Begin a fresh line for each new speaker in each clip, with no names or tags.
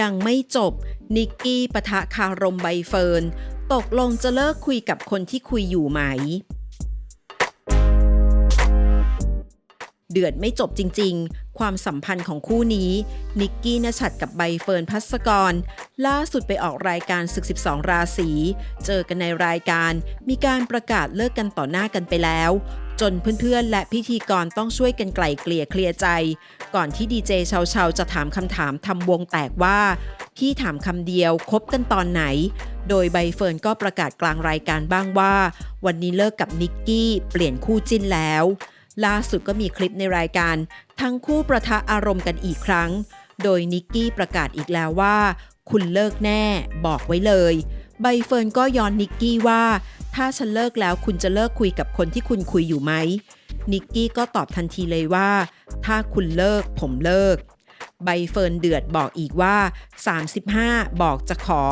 ยังไม่จบ นิกกี้ปะทะคารมใบเฟิร์น ตกลงจะเลิกคุยกับคนที่คุยอยู่ไหม เดือดไม่จบจริง ๆ ความสัมพันธ์ของคู่นี้ นิกกี้นชัดกับใบเฟิร์นพัสกร ล่าสุดไปออกรายการศึก 12 ราศี เจอกันในรายการ มีการประกาศเลิกกันต่อหน้ากันไปแล้ว จนเพื่อนๆ และพิธีกรต้องช่วยกันไกล่เกลี่ยเคลียร์ใจ ก่อนที่ดีเจชาเชาจะถามคำถามทำวงแตกว่าพี่ถามคำเดียวคบกันตอนไหน โดยใบเฟิร์นก็ประกาศกลางรายการบ้างว่า วันนี้เลิกกับนิกกี้เปลี่ยนคู่จิ้นแล้ว ล่าสุดก็มีคลิปในรายการ ทั้งคู่ประทะอารมณ์กันอีกครั้ง โดยนิกกี้ประกาศอีกแล้วว่า คุณเลิกแน่ บอกไว้เลยใบเฟิร์นก็ย้อนนิกกี้ว่า ถ้าฉันเลิกแล้วคุณจะเลิกคุยกับคนที่คุณคุยอยู่ไหม นิกกี้ก็ตอบทันทีเลยว่า ถ้าคุณเลิกผมเลิก ใบเฟิร์นเดือดบอกอีกว่า 35 บอกจะขอ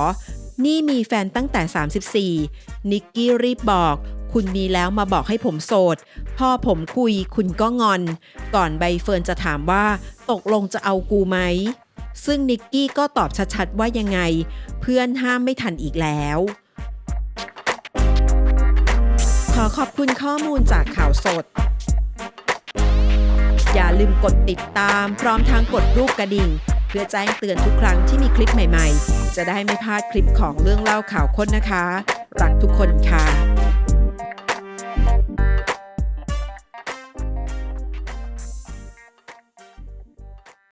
นี่มีแฟนตั้งแต่ 34 นิกกี้รีบบอก คุณมีแล้วมาบอกให้ผมโสด พ่อผมคุยคุณก็งอน ก่อนใบเฟิร์นจะถามว่า ตกลงจะเอากูไหม ซึ่งนิกกี้ก็ตอบชัดๆว่ายังไง เพื่อนห้ามไม่ทันอีกแล้ว ขอขอบคุณข้อมูลจากข่าวสด อย่าลืมกดติดตามพร้อมทั้งกดรูปกระดิ่ง เพื่อแจ้งเตือนทุกครั้งที่มีคลิปใหม่ๆ จะได้ไม่พลาดคลิปของเรื่องเล่าข่าวค้นนะคะ รักทุกคนค่ะ